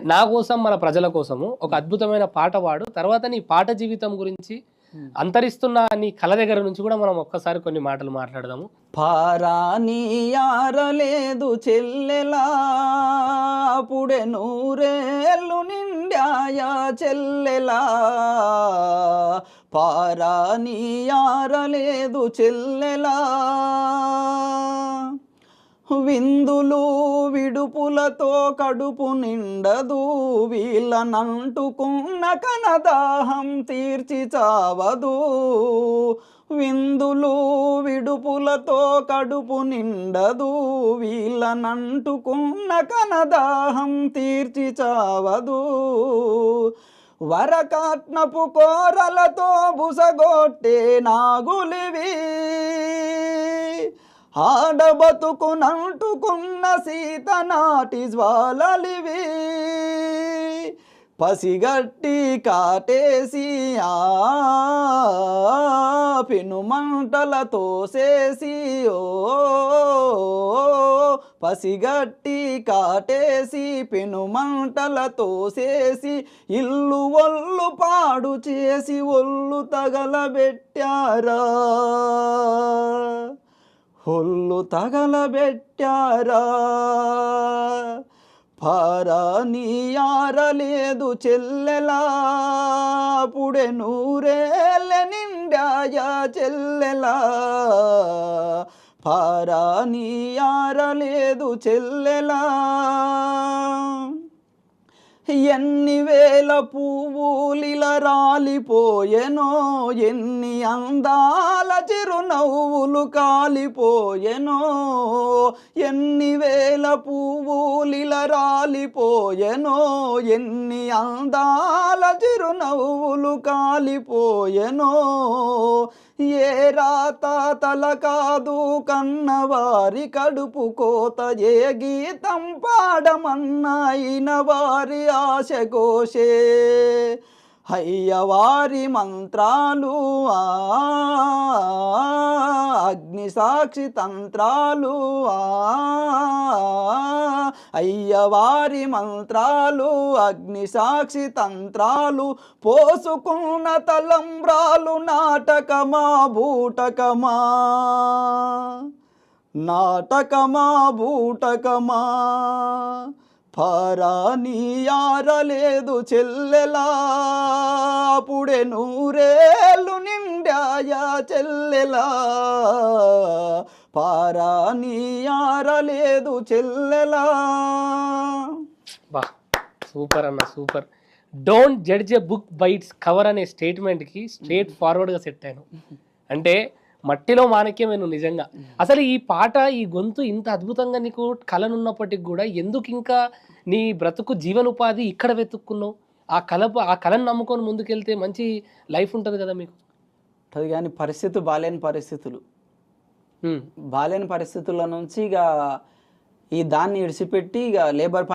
నా కోసం మన ప్రజల కోసము ఒక అద్భుతమైన పాట పాడు తర్వాత నీ పాట జీవితం గురించి అంతరిస్తున్న నీ కళ దగ్గర నుంచి కూడా మనం ఒక్కసారి కొన్ని మాటలు మాట్లాడదాము. పారానీయారలేదు చెల్లెలా అప్పుడే నూరేళ్ళు నిండాయా చెల్లెలా. పారానీయారలేదు చెల్లెలా. విందులు విడుపులతో కడుపు నిండదు. వీళ్ళనంటుకున్న కనదాహం తీర్చి చావదు. విందులు విడుపులతో కడుపు నిండదు. వీళ్ళనంటుకున్న కనదాహం తీర్చి చావదు. వరకాట్నపు కోరలతో బుసగొట్టే నాగులివి. ఆడబతుకునంటుకున్న సీత నాటి జ్వాలలివి. పసిగట్టి కాటేసి ఆ పెనుమంటలతో చేసి ఓ పసిగట్టి కాటేసి పెనుమంటలతో చేసి ఇల్లు ఒళ్ళు పాడు చేసి ఒళ్ళు తగలబెట్టారా? హొల్లు తగలబెట్టారా? పారానీయారలేదు చెల్లెలా? పుడే నూరేళ్ళ నిండాయా చెల్లెలా? పారానీయారలేదు చెల్లెలా? ఎన్ని వేల పువ్వులిల రాలిపోయెనో ఎన్ని అందాల చిరునవ్వులు కాలిపోయెనో ఎన్ని వేల పువ్వులిల రాలిపోయెనో ఎన్ని అందాల చిరునవ్వులు కాలిపోయెనో ఏ రాత తల కాదు కన్నవారి కడుపు కోత ఏ గీతం పాడమన్నాయిన వారి ఆశ కోశే. అయ్యవారి మంత్రాలు ఆ అగ్ని సాక్షి తంత్రాలు ఆ అయ్యవారి మంత్రాలు అగ్ని సాక్షి తంత్రాలు పోసుకున్న తలంబ్రాలు నాటకమా బూటకమా? నాటకమా బూటకమా? పారానీయారలేదు చెల్లెలా అప్పుడే నూరేళ్ళు నిండాయా చెల్లెలా. పారానీయారలేదు చెల్లెలా. బా సూపర్ అన్న super. Don't judge a book by its cover అనే స్టేట్మెంట్కి స్ట్రేట్ ఫార్వర్డ్గా సెట్ అయ్యాను అంటే మట్టిలో మాణిక్యమే నువ్వు నిజంగా. అసలు ఈ పాట ఈ గొంతు ఇంత అద్భుతంగా నీకు కళనున్నప్పటికి కూడా ఎందుకు ఇంకా నీ బ్రతుకు జీవనోపాధి ఇక్కడ వెతుక్కున్నావు? ఆ కళ ఆ కళను నమ్ముకొని ముందుకెళ్తే మంచి లైఫ్ ఉంటుంది కదా మీకు? అది కానీ పరిస్థితి బాలేని పరిస్థితులు. బాలేని పరిస్థితుల నుంచి ఇక ఈ దాన్ని విడిచిపెట్టి ఇక లేబర్